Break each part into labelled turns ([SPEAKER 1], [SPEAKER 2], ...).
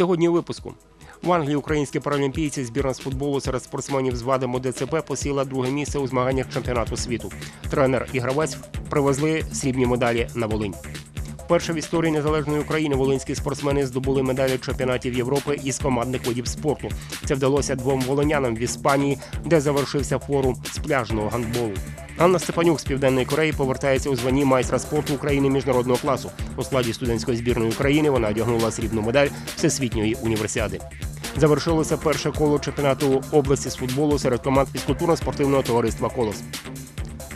[SPEAKER 1] Сьогодні у випуску. В Англії українські паралімпійці збірна з футболу серед спортсменів з вадами ДЦП посіла друге місце у змаганнях чемпіонату світу. Тренер і гравець привезли срібні медалі на Волинь. Вперше в історії незалежної України волинські спортсмени здобули медалі чемпіонатів Європи із командних видів спорту. Це вдалося двом волинянам в Іспанії, де завершився форум з пляжного гандболу. Анна Степанюк з південної Кореї повертається у званні майстра спорту України міжнародного класу. У складі студентської збірної України вона одягнула срібну медаль всесвітньої універсіади. Завершилося перше коло чемпіонату області з футболу серед команд фізкультурно-спортивного товариства Колос.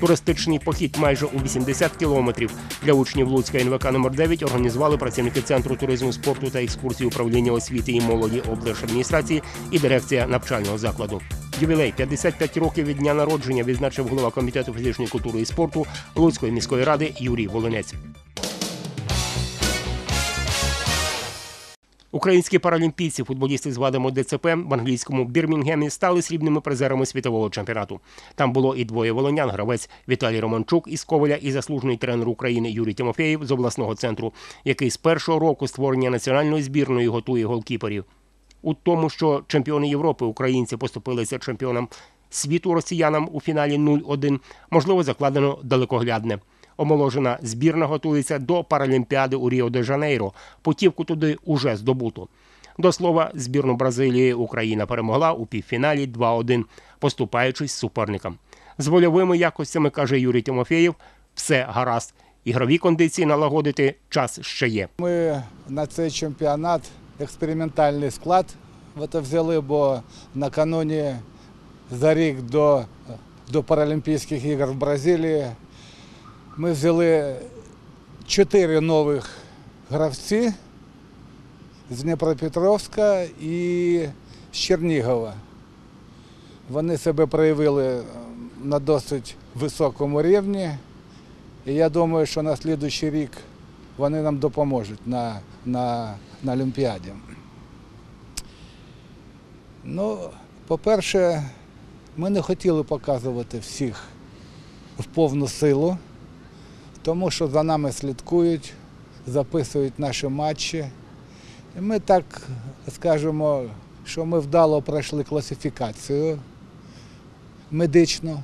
[SPEAKER 1] Туристичний похід майже у 80 кілометрів для учнів Луцька НВК номер 9 організували працівники центру туризму, спорту та екскурсії управління освіти і молоді облдержадміністрації і дирекція навчального закладу. Ювілей 55 років від дня народження відзначив голова комітету фізичної культури і спорту Луцької міської ради Юрій Волинець. Українські паралімпійці, футболісти з вадами ДЦП в англійському Бірмінгемі стали срібними призерами світового чемпіонату. Там було і двоє волонян, гравець Віталій Романчук із Коваля і заслужений тренер України Юрій Тимофєєв з обласного центру, який з першого року створення національної збірної готує голкіперів. У тому, що чемпіони Європи українці поступилися чемпіонам світу росіянам у фіналі 0-1, можливо, закладено далекоглядне. Омоложена збірна готується до Паралімпіади у Ріо-де-Жанейро. Путівку туди уже здобуто. До слова, збірну Бразилії Україна перемогла у півфіналі 2-1, поступаючись суперникам. З вольовими якостями, каже Юрій Тимофєєв, все гаразд. Ігрові кондиції налагодити час ще є.
[SPEAKER 2] Ми на цей чемпіонат експериментальний склад в взяли, бо накануні за рік до, до Паралімпійських ігор в Бразилії ми взяли чотири нових гравці з Дніпропетровська і з Чернігова. Вони себе проявили на досить високому рівні. І я думаю, що на наступний рік вони нам допоможуть на, на, на Олімпіаді. Ну, по-перше, ми не хотіли показувати всіх в повну силу, тому що за нами слідкують, записують наші матчі. І ми так скажемо, що ми вдало пройшли класифікацію медичну.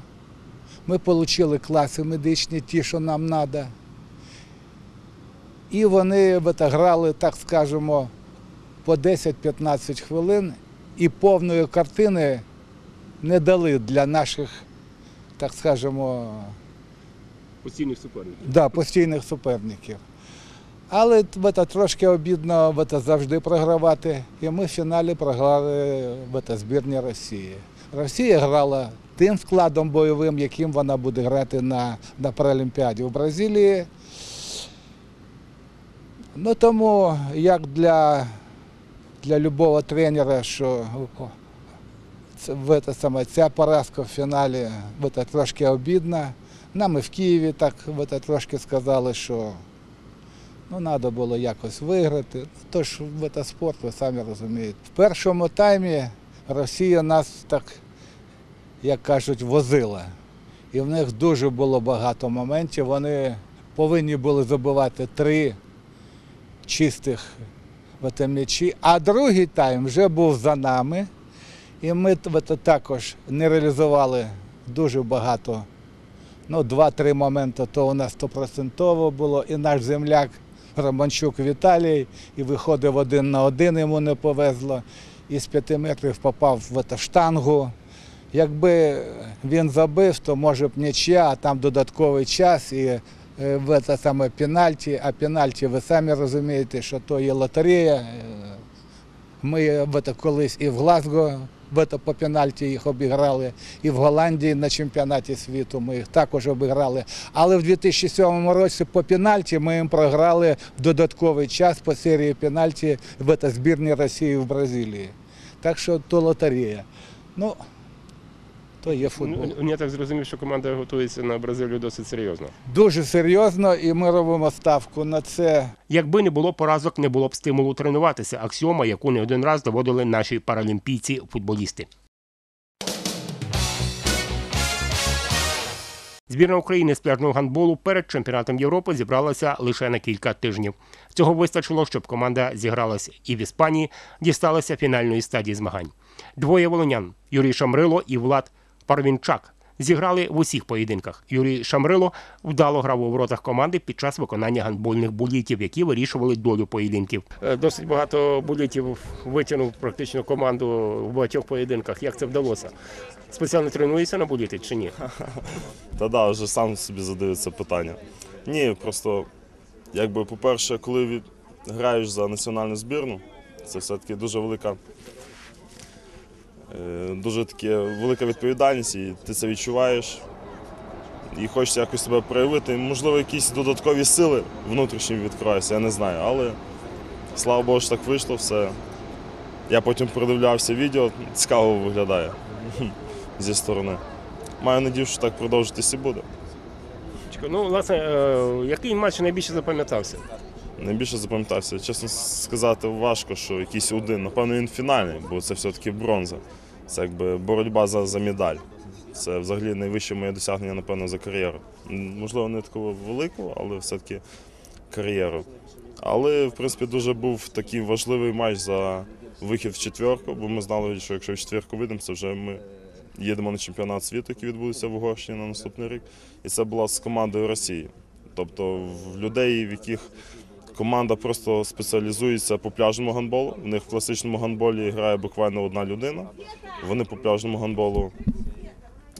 [SPEAKER 2] Ми отримали класи медичні, ті, що нам треба. І вони грали, так скажемо, по 10-15 хвилин і повної картини не дали для наших, так скажемо,
[SPEAKER 1] Постійних суперників.
[SPEAKER 2] да, постійних суперників. Але це трошки обідно це завжди програвати. І ми в фіналі програли в збірні Росії. Росія грала тим складом бойовим, яким вона буде грати на, на Паралімпіаді в Бразилії. Ну тому як для, для любого тренера, що в це саме, ця поразка в фіналі це трошки обідна. Нам і в Києві так це трошки сказали, що ну, треба було якось виграти. Тож в це спорт, ви самі розумієте. В першому таймі Росія нас так, як кажуть, возила. І в них дуже було багато моментів. Вони повинні були забивати три чистих в. А другий тайм вже був за нами. І ми також не реалізували дуже багато. Ну, два-три моменти то у нас стопроцентово було. І наш земляк Романчук Віталій, і виходив один на один, йому не повезло. І з п'яти метрів попав в штангу. Якби він забив, то може б нічия, а там додатковий час і в це саме пенальті. А пенальті, ви самі розумієте, що то є лотерея. Е, Ми в це колись і в Глазго в це по пенальті їх обіграли, і в Голландії на чемпіонаті світу ми їх також обіграли. Але в 2007 році по пенальті ми їм програли в додатковий час по серії пенальті в це збірні Росії в Бразилії. Так що то лотерея. Ну, то є футбол.
[SPEAKER 1] Ну, Я так зрозумів, що команда готується на Бразилію досить серйозно.
[SPEAKER 2] Дуже серйозно, і ми робимо ставку на це.
[SPEAKER 1] Якби не було поразок, не було б стимулу тренуватися. Аксіома, яку не один раз доводили наші паралімпійці-футболісти. Збірна України з пляжного гандболу перед чемпіонатом Європи зібралася лише на кілька тижнів. Цього вистачило, щоб команда зігралась і в Іспанії, дісталася фінальної стадії змагань. Двоє волонян Юрій Шамрило і Влад Парвінчак зіграли в усіх поєдинках. Юрій Шамрило вдало грав у воротах команди під час виконання гандбольних булітів, які вирішували долю поєдинків. Е, Досить багато булітів витягнув практично команду в багатьох поєдинках. Як це вдалося? Спеціально тренуєшся на буліти чи ні?
[SPEAKER 3] Та да, вже сам собі задаю це питання. Ні, просто, якби, по-перше, коли граєш за національну збірну, це все-таки дуже велика, дуже таке велика відповідальність, і ти це відчуваєш. І хочеться якось себе проявити. Можливо, якісь додаткові сили внутрішні відкроються, я не знаю. Але слава Богу, що так вийшло все. Я потім продивлявся відео, цікаво виглядає зі сторони. Маю надію, що так продовжитись і буде.
[SPEAKER 1] Ну, власне, е, який матч найбільше запам'ятався?
[SPEAKER 3] Найбільше запам'ятався. Чесно сказати, важко, що якийсь один. Напевно, він фінальний, бо це все-таки бронза. Це якби боротьба за, за медаль. Це взагалі найвище моє досягнення, напевно, за кар'єру. Можливо, не такого великого, але все-таки кар'єру. Але, в принципі, дуже був такий важливий матч за вихід в четвірку, бо ми знали, що якщо в четвірку вийдемо, це вже ми їдемо на чемпіонат світу, який відбудеться в Угорщині на наступний рік. І це була з командою Росії. Тобто в людей, в яких команда просто спеціалізується по пляжному гандболу. В них в класичному гандболі грає буквально одна людина. Вони по пляжному гандболу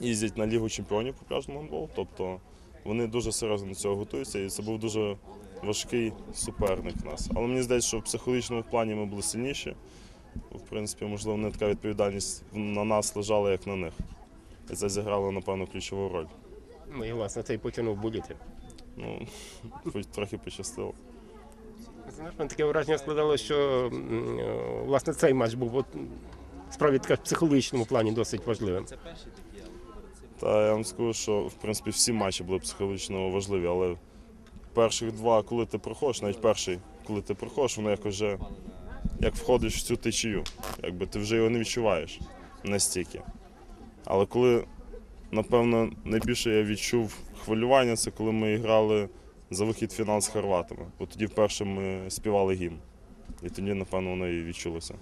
[SPEAKER 3] їздять на Лігу чемпіонів по пляжному гандболу. Тобто вони дуже серйозно до цього готуються, і це був дуже важкий суперник в нас. Але мені здається, що в психологічному плані ми були сильніші. В принципі, можливо, не така відповідальність на нас лежала, як на них. І це зіграло, напевно, ключову роль.
[SPEAKER 1] Ну і власне цей потягнув буліти.
[SPEAKER 3] Ну, хоч трохи пощастило.
[SPEAKER 1] Знаєш, таке враження складало, що власне цей матч був от, справді така в психологічному плані досить важливим.
[SPEAKER 3] Та я вам скажу, що в принципі всі матчі були психологічно важливі, але перших два, коли ти проходиш, навіть перший, коли ти проходиш, воно якось вже як входиш в цю течію. Якби ти вже його не відчуваєш настільки. Але коли, напевно, найбільше я відчув хвилювання, це коли ми грали за вихід в фінал з хорватами. Бо тоді вперше ми співали гімн. І тоді, напевно, воно і відчулося.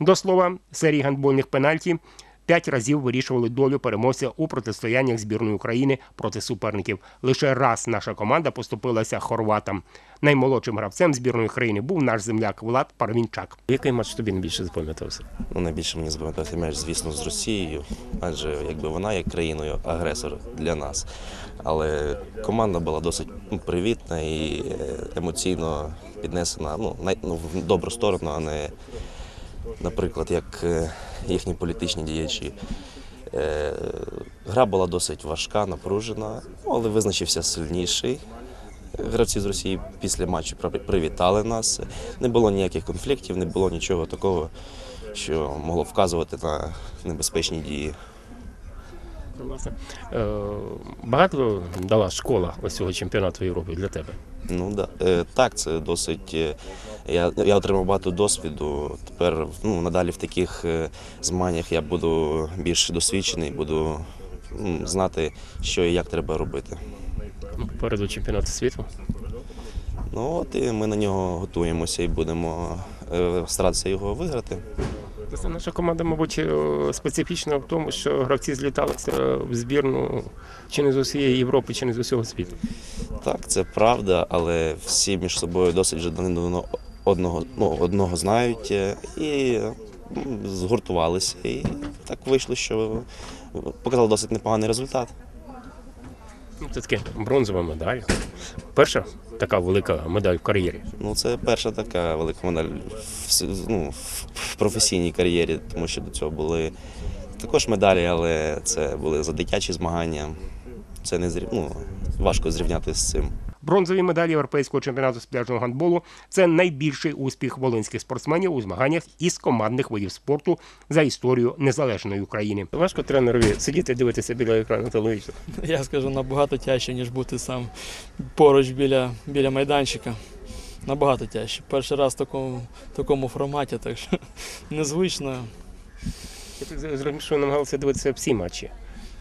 [SPEAKER 1] До слова, серії гандбольних пенальті п'ять разів вирішували долю переможця у протистояннях збірної України проти суперників. Лише раз наша команда поступилася хорватам. Наймолодшим гравцем збірної країни був наш земляк Влад Парвінчак. Який матч тобі найбільше запам'ятався?
[SPEAKER 4] Ну, найбільше мені запам'ятався м'яч, звісно, з Росією, адже якби вона є країною агресор для нас. Але команда була досить ну, привітна і е, емоційно піднесена ну, най- ну, в добру сторону, а не, наприклад, як е, їхні політичні діячі. Е, Гра була досить важка, напружена, ну, але визначився сильніший. Гравці з Росії після матчу привітали нас. Не було ніяких конфліктів, не було нічого такого, що могло вказувати на небезпечні дії.
[SPEAKER 1] Е, багато дала школа ось цього чемпіонату Європи для тебе.
[SPEAKER 4] Ну да. Е, так, це досить. е, Я, я отримав багато досвіду. Тепер ну, надалі в таких змаганнях я буду більш досвідчений, буду м, знати, що і як треба робити.
[SPEAKER 1] Ну, Попереду чемпіонату світу.
[SPEAKER 4] Ну от і ми на нього готуємося і будемо старатися його виграти.
[SPEAKER 1] Власне, Наша команда, мабуть, е, специфічна в тому, що гравці зліталися в збірну чи не з усієї Європи, чи не з усього світу.
[SPEAKER 4] Так, це правда, але всі між собою досить вже давно одного, ну, одного знають е, і згуртувалися. І так вийшло, що показали досить непоганий результат.
[SPEAKER 1] Ну, Це таке бронзова медаль. Перша така велика медаль в кар'єрі.
[SPEAKER 4] Ну, це перша така велика медаль в, ну, в- професійній кар'єрі, тому що до цього були також медалі, але це були за дитячі змагання. Це не зрів... ну, важко зрівняти з цим.
[SPEAKER 1] Бронзові медалі європейського чемпіонату з пляжного гандболу це найбільший успіх волинських спортсменів у змаганнях із командних видів спорту за історію незалежної України. Важко тренерові сидіти і дивитися біля екрану телевізора.
[SPEAKER 5] Я скажу набагато тяжче, ніж бути сам поруч біля, біля майданчика. Набагато тяжче. Перший раз в такому, такому форматі, так що незвично.
[SPEAKER 1] Я так зрозумів, що намагалися дивитися всі матчі.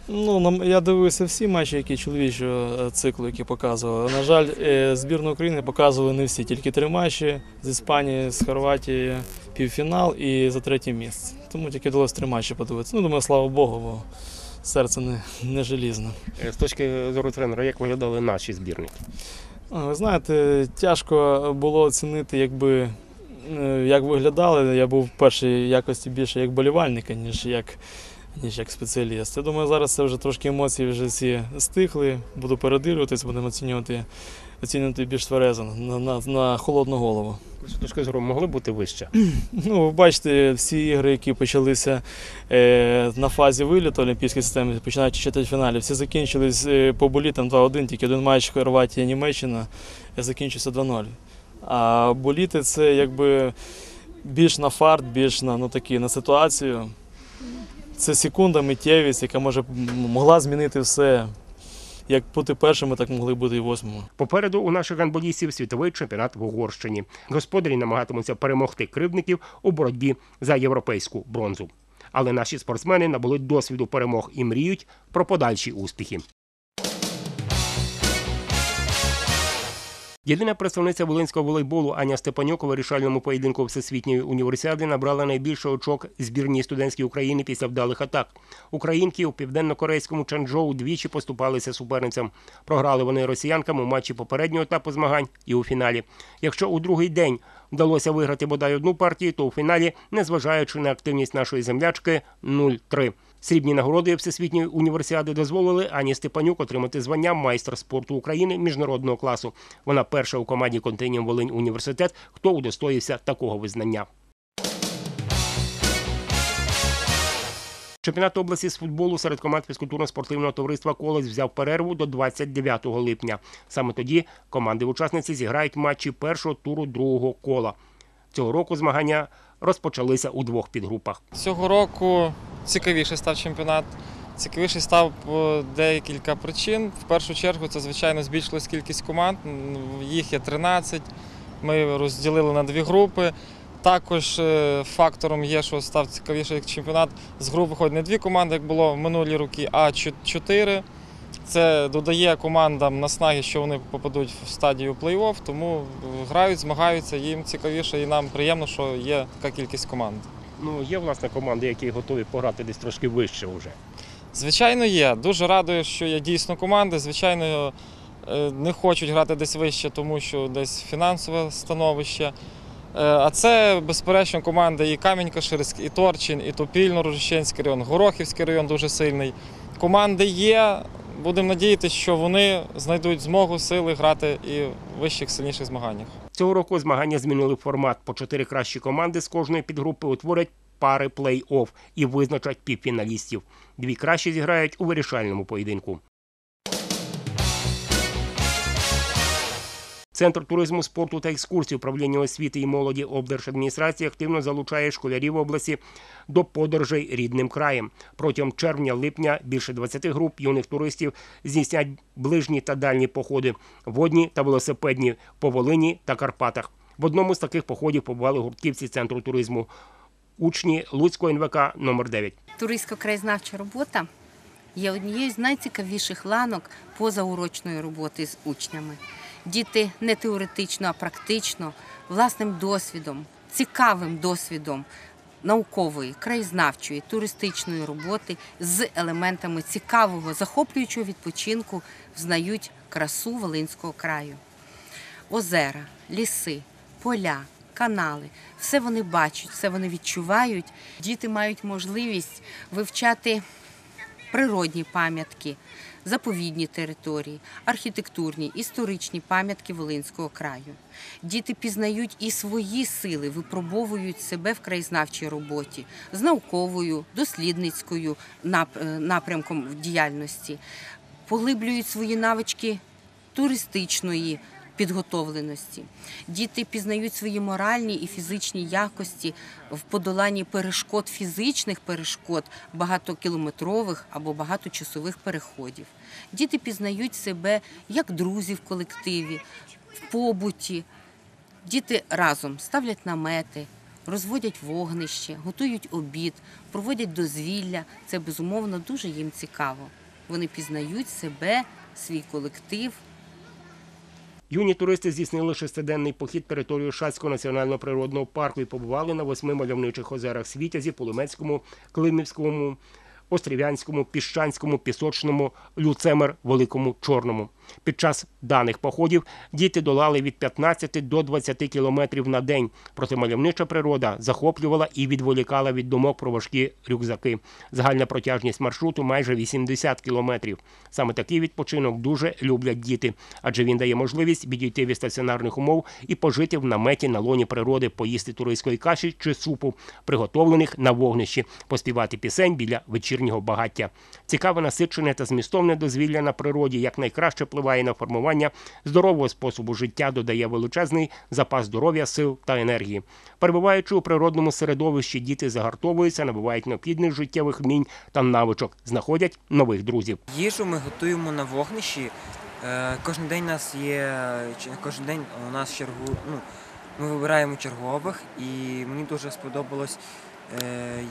[SPEAKER 5] Ну, я дивився всі матчі, які чоловічого е, циклу, які показували. На жаль, е, збірну України показували не всі, тільки три матчі з Іспанії, з Хорватії, півфінал і за третє місце. Тому тільки вдалося три матчі подивитися. Ну, думаю, слава Богу, бо серце не, не желізне.
[SPEAKER 1] Е, З точки зору тренера, як виглядали наші збірники?
[SPEAKER 5] Ви знаєте, тяжко було оцінити, якби, як виглядали. Я був в першій якості більше як болівальника, ніж як, ніж як спеціаліст. Я думаю, зараз це вже трошки емоції вже всі стихли. Буду передивлюватись, будемо оцінювати, оцінювати більш тверезо, на, на, на холодну голову.
[SPEAKER 1] З точки зору могли бути вище.
[SPEAKER 5] Ну, ви бачите, всі ігри, які почалися е, на фазі виліту Олімпійської системи, починаючи з четвертьфіналів, всі закінчились е, по болітам 2-1, тільки один матч Хорватія, Німеччина е, закінчився 2-0. А боліти це якби більш на фарт, більш на, ну, такі, на ситуацію. Це секунда, миттєвість, яка може могла змінити все. Як бути першими, так могли бути і восьмими.
[SPEAKER 1] Попереду у наших гандболістів світовий чемпіонат в Угорщині. Господарі намагатимуться перемогти кривдників у боротьбі за європейську бронзу. Але наші спортсмени набули досвіду перемог і мріють про подальші успіхи. Єдина представниця волинського волейболу Аня Степанюк у вирішальному поєдинку Всесвітньої універсіади набрала найбільше очок збірній студентській України після вдалих атак. Українки у південно-корейському Чанчжоу двічі поступалися суперницям. Програли вони росіянкам у матчі попереднього етапу змагань і у фіналі. Якщо у другий день вдалося виграти бодай одну партію, то у фіналі, незважаючи на активність нашої землячки, 0-3. Срібні нагороди Всесвітньої універсіади дозволили Ані Степанюк отримати звання майстер спорту України міжнародного класу. Вона перша у команді Континіум Волинь університет, хто удостоївся такого визнання. Чемпіонат області з футболу серед команд фізкультурно-спортивного товариства Колес взяв перерву до 29 липня. Саме тоді команди-учасниці зіграють матчі першого туру другого кола. Цього року змагання розпочалися у двох підгрупах.
[SPEAKER 6] Цього року цікавіший став чемпіонат. Цікавіший став по декілька причин. В першу чергу це, звичайно, збільшилась кількість команд. Їх є 13. Ми розділили на дві групи. Також е, фактором є, що став цікавіший чемпіонат. З груп виходить не дві команди, як було в минулі роки, а чо- чотири. Це додає командам наснаги, що вони попадуть в стадію плей-офф, тому е, грають, змагаються, їм цікавіше і нам приємно, що є така кількість команд.
[SPEAKER 1] Ну, є власне команди, які готові пограти десь трошки вище вже.
[SPEAKER 6] Звичайно, є. Дуже радую, що є дійсно команди. Звичайно, е, не хочуть грати десь вище, тому що десь фінансове становище. Е, А це, безперечно, команди і Камінь-Каширськ, і Торчин, і Топільно-Рожищенський район, Горохівський район дуже сильний. Команди є. Будемо надіятися, що вони знайдуть змогу, сили грати і в вищих сильніших змаганнях.
[SPEAKER 1] Цього року змагання змінили формат. По чотири кращі команди з кожної підгрупи утворять пари плей-офф і визначать півфіналістів. Дві кращі зіграють у вирішальному поєдинку. Центр туризму, спорту та екскурсій управління освіти і молоді облдержадміністрації активно залучає школярів області до подорожей рідним краєм. Протягом червня-липня більше 20 груп юних туристів здійснять ближні та дальні походи водні та велосипедні по Волині та Карпатах. В одному з таких походів побували гуртківці центру туризму. Учні Луцького НВК номер 9
[SPEAKER 7] Туристсько-краєзнавча робота є однією з найцікавіших ланок позаурочної роботи з учнями. Діти не теоретично, а практично, власним досвідом, цікавим досвідом наукової, краєзнавчої, туристичної роботи з елементами цікавого, захоплюючого відпочинку взнають красу Волинського краю озера, ліси, поля, канали. Все вони бачать, все вони відчувають. Діти мають можливість вивчати природні пам'ятки, заповідні території, архітектурні, історичні пам'ятки Волинського краю. Діти пізнають і свої сили, випробовують себе в краєзнавчій роботі з науковою, дослідницькою е, напрямком діяльності, поглиблюють свої навички туристичної підготовленості. Діти пізнають свої моральні і фізичні якості в подоланні перешкод, фізичних перешкод, багатокілометрових або багаточасових переходів. Діти пізнають себе як друзі в колективі, в побуті. Діти разом ставлять намети, розводять вогнище, готують обід, проводять дозвілля. Це безумовно дуже їм цікаво. Вони пізнають себе, свій колектив.
[SPEAKER 1] Юні туристи здійснили шестиденний похід територією Шацького національного природного парку і побували на восьми мальовничих озерах Світязі, Полумецькому, Климівському, Острів'янському, Піщанському, Пісочному, Люцемер, Великому Чорному. Під час даних походів діти долали від 15 до 20 кілометрів на день. Проте мальовнича природа захоплювала і відволікала від думок про важкі рюкзаки. Загальна протяжність маршруту майже 80 кілометрів. Саме такий відпочинок дуже люблять діти, адже він дає можливість відійти від стаціонарних умов і пожити в наметі на лоні природи, поїсти туристської каші чи супу, приготовлених на вогнищі, поспівати пісень біля вечірнього багаття. Цікаве, насичене та змістовне дозвілля на природі якнайкраще впливає на формування здорового способу життя, додає величезний запас здоров'я, сил та енергії. Перебуваючи у природному середовищі, діти загартовуються, набувають необхідних життєвих вмінь та навичок, знаходять нових друзів.
[SPEAKER 8] Їжу ми готуємо на вогнищі. Е, Кожен день у нас є кожен день у нас чергу. Ну, ми вибираємо чергових, і мені дуже сподобалось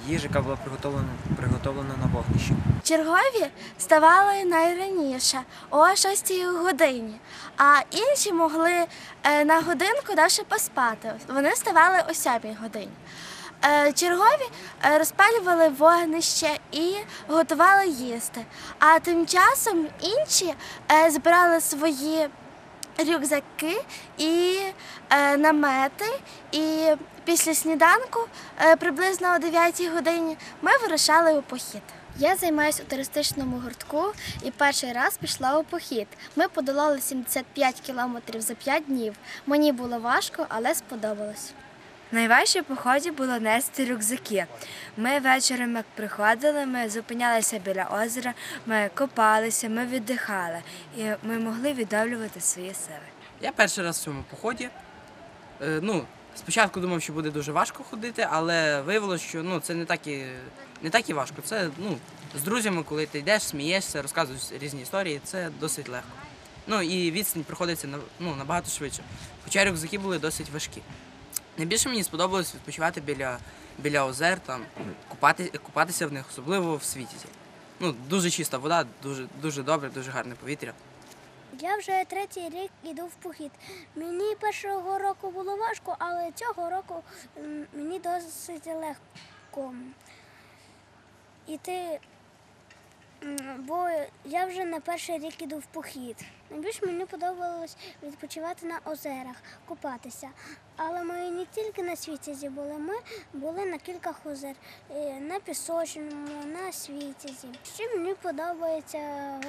[SPEAKER 8] їжа, яка була приготовлена, приготовлена на вогнищі.
[SPEAKER 9] Чергові вставали найраніше о 6 годині, а інші могли е, на годинку довше поспати. Вони вставали о 7 годині. Е, Чергові е, розпалювали вогнище і готували їсти. А тим часом інші е, збирали свої рюкзаки і е, намети. І після сніданку, е, приблизно о 9 годині, ми вирушали у похід. Я займаюся у туристичному гуртку і перший раз пішла у похід. Ми подолали 75 кілометрів за 5 днів. Мені було важко, але сподобалось.
[SPEAKER 10] Найважче в поході було нести рюкзаки. Ми вечором, як приходили, ми зупинялися біля озера, ми копалися, ми віддихали і ми могли відновлювати свої сили.
[SPEAKER 11] Я перший раз в цьому поході. Е, ну, спочатку думав, що буде дуже важко ходити, але виявилося, що ну, це не так і, не так і важко. Це ну, з друзями, коли ти йдеш, смієшся, розказуєш різні історії, це досить легко. Ну і відстань проходиться ну, набагато швидше. Хоча рюкзаки були досить важкі. Найбільше мені сподобалось відпочивати біля, біля озер, там, купати, купатися в них, особливо в світязі. Ну, дуже чиста вода, дуже, дуже добре, дуже гарне повітря.
[SPEAKER 9] Я вже третій рік іду в похід. Мені першого року було важко, але цього року мені досить легко іти, бо я вже на перший рік іду в похід. Найбільше мені подобалось відпочивати на озерах, купатися. Але ми не тільки на світязі були, ми були на кількох озер, е, на пісочному, на світязі. Ще мені подобається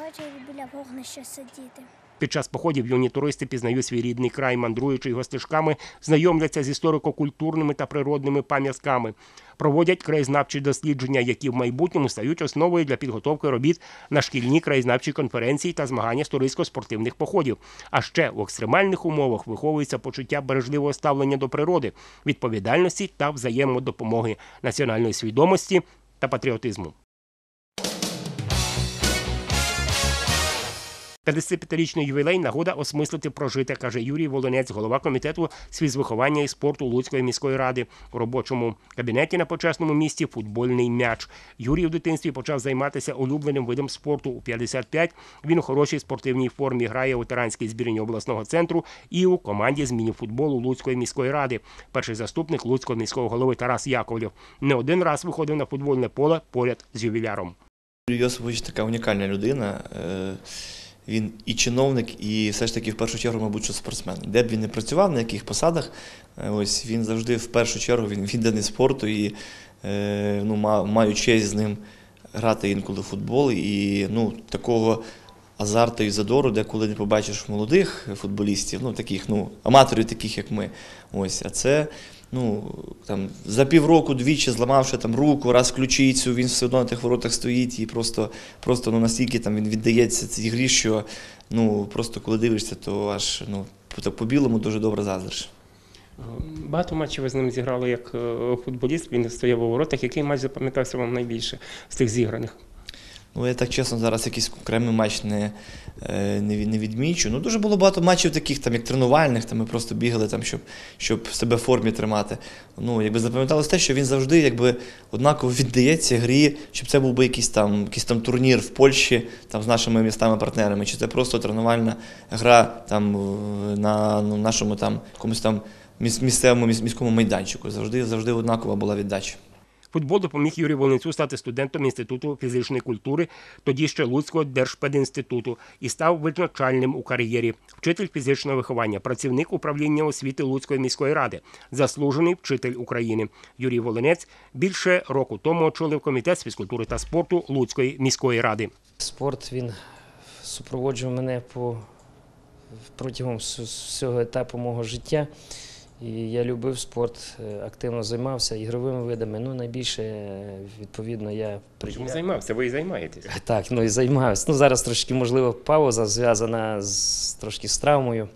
[SPEAKER 9] вечір біля вогнища сидіти.
[SPEAKER 1] Під час походів юні туристи пізнають свій рідний край, мандруючи його стежками, знайомляться з історико-культурними та природними пам'ятками, проводять краєзнавчі дослідження, які в майбутньому стають основою для підготовки робіт на шкільні краєзнавчі конференції та змагання з туристсько-спортивних походів. А ще у екстремальних умовах виховується почуття бережливого ставлення до природи, відповідальності та взаємодопомоги, національної свідомості та патріотизму. 55-річний ювілей нагода осмислити прожите, каже Юрій Волонець, голова комітету з фізвиховання і спорту Луцької міської ради. У робочому кабінеті на почесному місці футбольний м'яч. Юрій у дитинстві почав займатися улюбленим видом спорту у 55. Він у хорошій спортивній формі грає у тиранській збірні обласного центру і у команді з мініфутболу Луцької міської ради. Перший заступник Луцького міського голови Тарас Яковлєв не один раз виходив на футбольне поле поряд з ювіляром.
[SPEAKER 12] Йосипович така унікальна людина. Він і чиновник, і все ж таки в першу чергу, мабуть, що спортсмен. Де б він не працював, на яких посадах, е, ось він завжди в першу чергу він відданий спорту і е, ну, маю честь з ним грати інколи в футбол. І ну, такого азарту і задору, де коли не побачиш молодих футболістів, ну таких, ну, аматорів, таких як ми. Ось, а це ну, там, за півроку двічі зламавши там руку, раз ключицю, він все одно на тих воротах стоїть і просто, просто ну, настільки там він віддається цій грі, що ну, просто коли дивишся, то аж ну, по- по білому дуже добре заздриш.
[SPEAKER 1] Багато матчів ви з ним зіграли як е, футболіст. Він стояв у воротах. Який матч запам'ятався вам найбільше з тих зіграних?
[SPEAKER 12] Ну, я так чесно, зараз якийсь окремий матч не, е, не, не відмічу. Ну, дуже було багато матчів таких, там, як тренувальних, там ми просто бігали, там, щоб, щоб себе в формі тримати. Ну, якби запам'яталось те, що він завжди якби, однаково віддається грі, щоб це був би якийсь там, якийсь там турнір в Польщі там, з нашими містами-партнерами, чи це просто тренувальна гра там, на ну, нашому там, якомусь там місцевому міському майданчику. Завжди, завжди однакова була віддача.
[SPEAKER 1] Футбол допоміг Юрію Волинцю стати студентом Інституту фізичної культури, тоді ще Луцького держпедінституту, і став визначальним у кар'єрі. Вчитель фізичного виховання, працівник управління освіти Луцької міської ради, заслужений вчитель України. Юрій Волинець більше року тому очолив комітет з фізкультури та спорту Луцької міської ради.
[SPEAKER 13] Спорт він супроводжував мене по протягом всього етапу мого життя. І я любив спорт, е, активно займався ігровими видами. Ну, найбільше, е, відповідно, я
[SPEAKER 1] Чому займався? Ви і займаєтесь.
[SPEAKER 13] Так, ну і займаюся. Ну, зараз трошки, можливо, пауза зв'язана з трошки з травмою,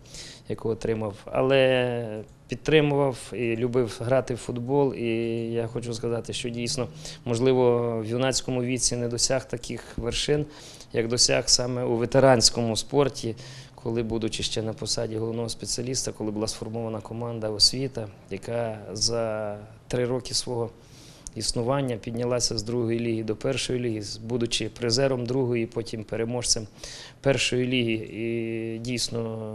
[SPEAKER 13] яку отримав. Але підтримував і любив грати в футбол. І я хочу сказати, що дійсно, можливо, в юнацькому віці не досяг таких вершин, як досяг саме у ветеранському спорті. Коли, будучи ще на посаді головного спеціаліста, коли була сформована команда освіта, яка за три роки свого існування піднялася з другої ліги до першої ліги, будучи призером другої, потім переможцем першої ліги. І дійсно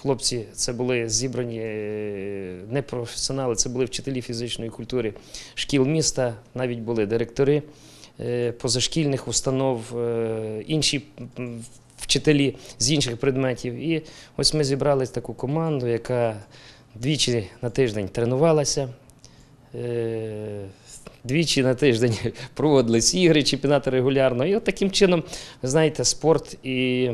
[SPEAKER 13] хлопці це були зібрані е, не професіонали, це були вчителі фізичної культури шкіл міста, навіть були директори е, позашкільних установ, е, інші вчителі з інших предметів. І ось ми зібрали таку команду, яка двічі на тиждень тренувалася. Е, Двічі на тиждень проводились ігри, чемпіонати регулярно. І от таким чином, знаєте, спорт і,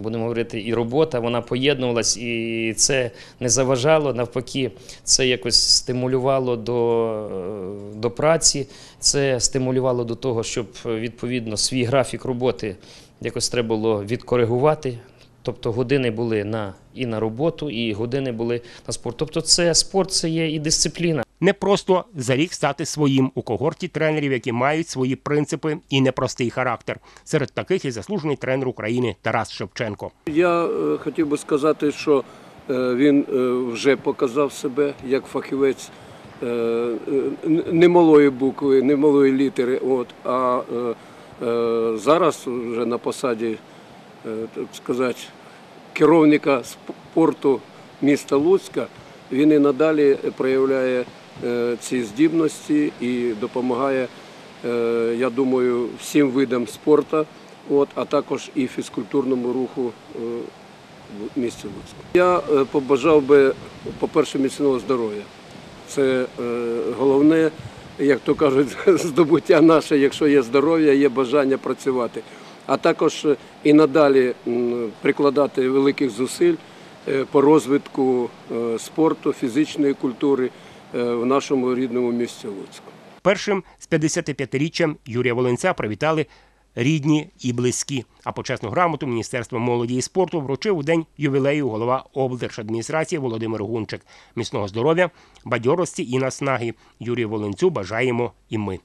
[SPEAKER 13] будемо говорити, і робота, вона поєднувалась, і це не заважало. Навпаки, це якось стимулювало до, до праці, це стимулювало до того, щоб відповідно свій графік роботи якось треба було відкоригувати. Тобто години були на, і на роботу, і години були на спорт. Тобто, це спорт це є і дисципліна.
[SPEAKER 1] Не просто за рік стати своїм у когорті тренерів, які мають свої принципи і непростий характер. Серед таких і заслужений тренер України Тарас Шевченко.
[SPEAKER 14] Я е, хотів би сказати, що е, він е, вже показав себе як фахівець е, е, не малої букви, не малої літери. От, а зараз вже на посаді, е, так сказати, керівника спорту міста Луцька, він і надалі проявляє е, ці здібності і допомагає, е, я думаю, всім видам спорту, от, а також і фізкультурному руху е, в місті Луцьку. Я е, побажав би, по-перше, міцного здоров'я. Це е, головне, як то кажуть, здобуття наше, якщо є здоров'я, є бажання працювати. А також е, і надалі прикладати великих зусиль е, по розвитку е, спорту, фізичної культури в нашому рідному місті Луцьку.
[SPEAKER 1] Першим з 55-річчям Юрія Волинця привітали рідні і близькі. А почесну грамоту Міністерство молоді і спорту вручив у день ювілею голова облдержадміністрації Володимир Гунчик. Міцного здоров'я, бадьорості і наснаги. Юрію Волинцю бажаємо і ми.